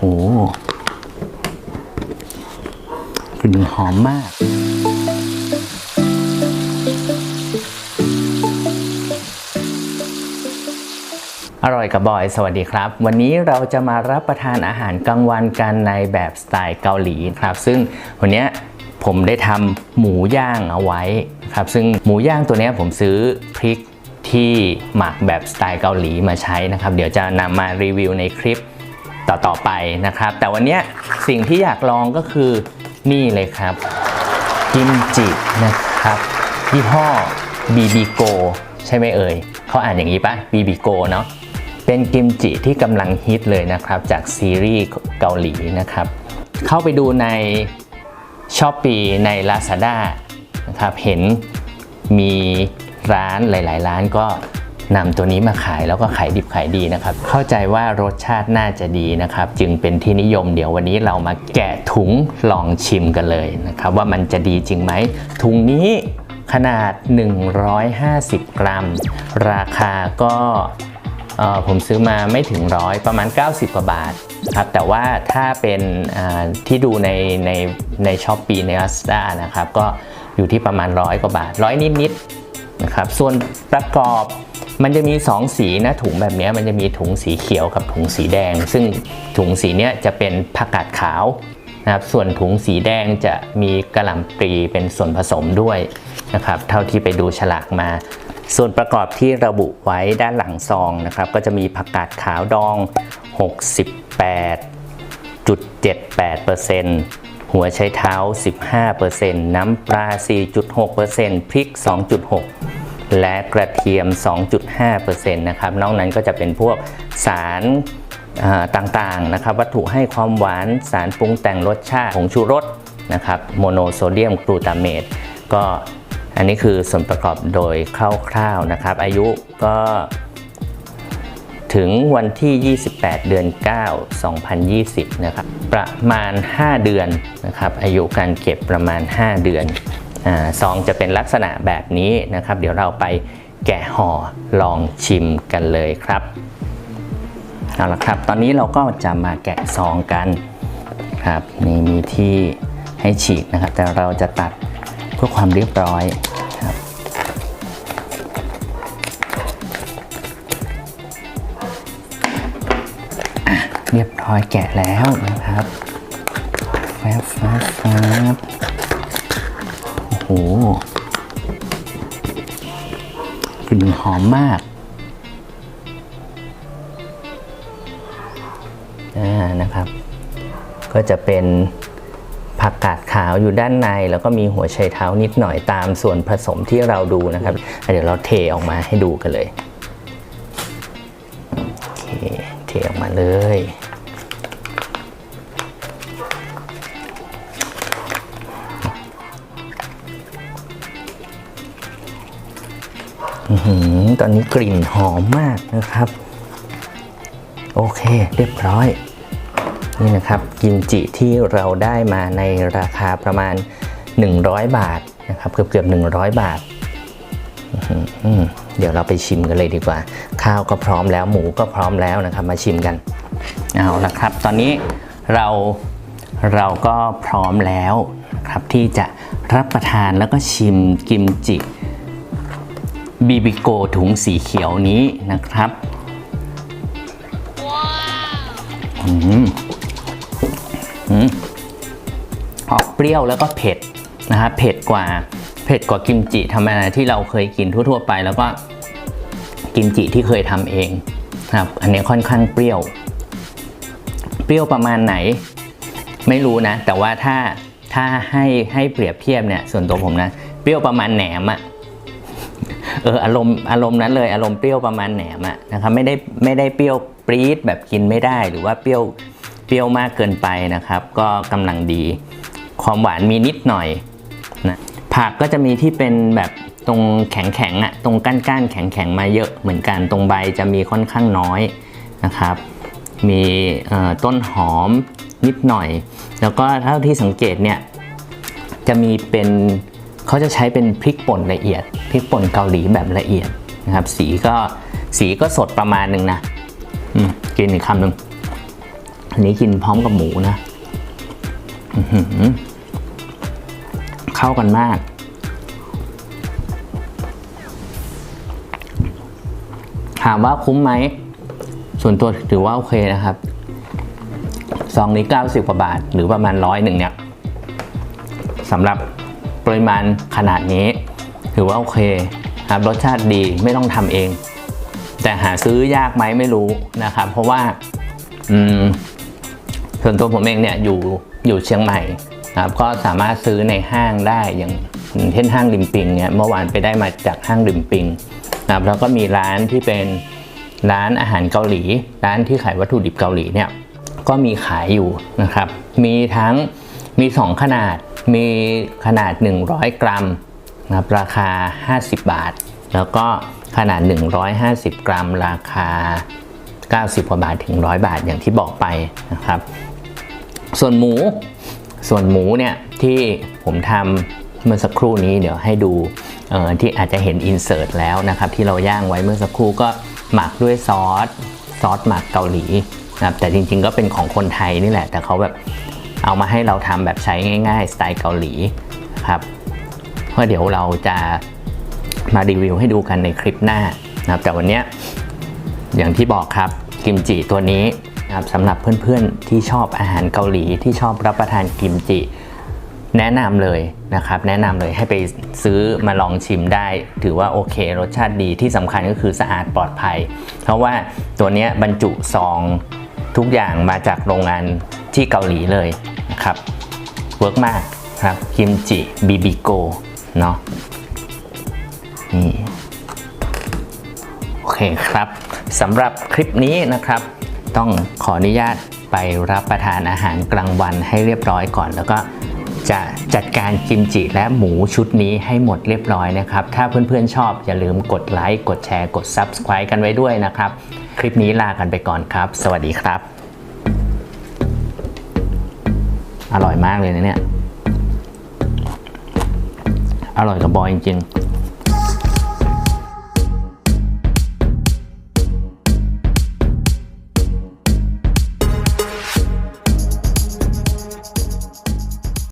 โอ้กลิ่นหอมมากอร่อยกับบอย สวัสดีครับ วันนี้เราจะมารับประทานอาหารกลางวันกันในแบบสไตล์เกาหลีครับ ซึ่งวันนี้ผมได้ทำหมูย่างเอาไว้ครับ ซึ่งหมูย่างตัวนี้ผมซื้อพริกที่หมักแบบสไตล์เกาหลีมาใช้นะครับ เดี๋ยวจะนำมารีวิวในคลิป ต่อๆไปนะครับ แต่วันนี้สิ่งที่อยากลองก็คือนี่เลยครับกิมจินะครับยี่ห้อ BB Go ใช่ไหมเอ่ยเขาอ่านอย่างนี้ปะ BB Go เนาะเป็นกิมจิที่กำลังฮิตเลยนะครับจากซีรีส์เกาหลีนะครับ เข้าไปดูใน s h อ p e e ใน Lazada นะครับเห็นมีร้านหลาย ๆ ร้านก็ นำตัวนี้มาขายแล้วก็ขายดิบขายดีนะครับ เข้าใจว่ารสชาติน่าจะดีนะครับ จึงเป็นที่นิยมเดี๋ยววันนี้เรามาแกะถุงลองชิมกันเลยนะครับ ว่ามันจะดีจริงไหมถุงนี้ขนาด 150 กรัม ราคาก็ผมซื้อมาไม่ถึงร้อยประมาณ 90 กว่าบาทครับแต่ว่าถ้าเป็นที่ดูในในในช้อปปีใน a ัสดานะครับ ก็อยู่ที่ประมาณร้อยกว่าบาทร้อยนิดๆนะครับส่วนประกอบ มันจะมี 2 สีนะถุงแบบนี้มันจะมีถุงสีเขียวกับถุงสีแดง ซึ่งถุงสีเนี้ยจะเป็นผักกาดขาวนะครับส่วนถุงสีแดงจะมีกระหล่ำปลีเป็นส่วนผสมด้วยนะครับเท่าที่ไปดูฉลากมา ส่วนประกอบที่ระบุไว้ด้านหลังซองนะครับก็จะมีผักกาดขาวดอง 68.78%หัวไชเท้า 15%น้ำปลา 4.6%พริก 2.6 และกระเทียม 2.5%นะครับ นอกนั้นก็จะเป็นพวกสารต่างๆนะครับ วัตถุให้ความหวานสารปรุงแต่งรสชาติผงชูรสนะครับโมโนโซเดียมกลูตาเมตก็อันนี้คือส่วนประกอบโดยคร่าวๆนะครับ อายุก็ถึงวันที่ 28 เดือน 9 2020 นะครับ ประมาณ 5 เดือนนะครับ อายุการเก็บประมาณ 5 เดือน ซองจะเป็นลักษณะแบบนี้นะครับ เดี๋ยวเราไปแกะห่อลองชิมกันเลยครับเอาละครับ ตอนนี้เราก็จะมาแกะซองกันครับนี่มีที่ให้ฉีกนะครับ แต่เราจะตัดเพื่อความเรียบร้อยครับเรียบร้อยแกะแล้วนะครับแฟบแฟบแฟบ โอ้โหกลิ่นหอมมากอ่านะครับ ก็จะเป็นผักกาดขาวอยู่ด้านใน แล้วก็มีหัวไชเท้านิดหน่อยตามส่วนผสมที่เราดูนะครับ เดี๋ยวเราเทออกมาให้ดูกันเลย โอเค เทออกมาเลย ตอนนี้กลิ่นหอมมากนะครับ โอเค เรียบร้อย นี่นะครับกิมจิที่เราได้มาในราคาประมาณ 100 บาทนะครับเกือบเกือบ100 บาทอื้อหืออืมเดี๋ยวเราไปชิมกันเลยดีกว่า ข้าวก็พร้อมแล้วหมูก็พร้อมแล้วนะครับ มาชิมกันเอาละครับ ตอนนี้เราเราก็พร้อมแล้วครับที่จะรับประทานแล้วก็ชิมกิมจิ บีบิโกถุงสีเขียวนี้นะครับอืมอืมออกเปรี้ยวแล้วก็เผ็ดนะครับเผ็ดกว่าเผ็ดกว่ากิมจิธรรมดาที่เราเคยกินทั่ว ๆ ไป แล้วก็กิมจิที่เคยทำเองนะครับ อันนี้ค่อนข้างเปรี้ยว เปรี้ยวประมาณไหน ไม่รู้นะ แต่ว่าถ้าถ้าให้ให้เปรียบเทียบเนี่ยส่วนตัวผมนะ เปรี้ยวประมาณแหนมอะ เอออารมณ์อารมณ์นั้นเลยอารมณ์เปรี้ยวประมาณแหนมอะนะครับไม่ได้ไม่ได้เปรี้ยวปรี๊ดแบบกินไม่ได้หรือว่าเปรี้ยวเปรี้ยวมากเกินไปนะครับ ก็กำลังดี ความหวานมีนิดหน่อยนะผักก็จะมีที่เป็นแบบตรงแข็งแข็งอะตรงก้านก้านแข็งแข็งมาเยอะเหมือนกันตรงใบจะมีค่อนข้างน้อยนะครับ มีต้นหอมนิดหน่อย แล้วก็เท่าที่สังเกตเนี่ยจะมีเป็น เขาจะใช้เป็นพริกป่นละเอียด พริกป่นเกาหลีแบบละเอียดนะครับ สีก็สีก็สดประมาณหนึ่งนะกินอีกคำหนึ่งอันนี้กินพร้อมกับหมูนะเข้ากันมาก ถามว่าคุ้มไหม ส่วนตัวถือว่าโอเคนะครับซองนี้ 90 กว่าบาท หรือประมาณร้อยหนึ่งเนี่ยสำหรับ ปริมาณขนาดนี้ ถือว่าโอเคครับรสชาติดีไม่ต้องทำเอง แต่หาซื้อยากไหมไม่รู้นะครับ เพราะว่าส่วนตัวผมเองเนี่ยอยู่อยู่เชียงใหม่ครับก็สามารถซื้อในห้างได้อย่างเช่นห้างริมปิงเนี่ยเมื่อวานไปได้มาจากห้างริมปิงนะครับแล้วก็มีร้านที่เป็นร้านอาหารเกาหลี ร้านที่ขายวัตถุดิบเกาหลีเนี่ยก็มีขายอยู่นะครับ มีทั้งมี 2 ขนาด มีขนาด 100 กรัมนะครับราคา 50 บาท แล้วก็ขนาด 150 กรัม ราคา 90 กว่าบาทถึง 100 บาทอย่างที่บอกไปนะครับ ส่วนหมู ส่วนหมูเนี่ยที่ผมทำเมื่อสักครู่นี้เดี๋ยวให้ดูเอ่อที่อาจจะเห็นอินเสิร์ตแล้วนะครับ ที่เราย่างไว้เมื่อสักครู่ก็หมักด้วยซอสซอสหมักเกาหลีนะครับแต่จริงๆก็เป็นของคนไทยนี่แหละ แต่เขาแบบ เอามาให้เราทำแบบใช้ง่าย ๆ สไตล์เกาหลีครับเพราะเดี๋ยวเราจะมารีวิวให้ดูกันในคลิปหน้านะครับแต่วันนี้อย่างที่บอกครับกิมจิตัวนี้นะครับสำหรับเพื่อนๆที่ชอบอาหารเกาหลีที่ชอบรับประทานกิมจิแนะนำเลยนะครับแนะนำเลยให้ไปซื้อมาลองชิมได้ ถือว่าโอเค รสชาติดีที่สำคัญก็คือสะอาดปลอดภัย เพราะว่าตัวนี้บรรจุซองทุกอย่างมาจากโรงงาน ที่เกาหลีเลยนะครับเวิร์กมากครับกิมจิบีบิโกเนาะนี่โอเคครับสำหรับคลิปนี้นะครับ ต้องขออนุญาตไปรับประทานอาหารกลางวันให้เรียบร้อยก่อนแล้วก็จะจัดการกิมจิและหมูชุดนี้ให้หมดเรียบร้อยนะครับ ถ้าเพื่อนๆชอบอย่าลืมกดไลค์ กดแชร์ กด Subscribe กันไว้ด้วยนะครับ คลิปนี้ลากันไปก่อนครับ สวัสดีครับ อร่อยมากเลยนะเนี่ย อร่อยกับบอยจริงๆ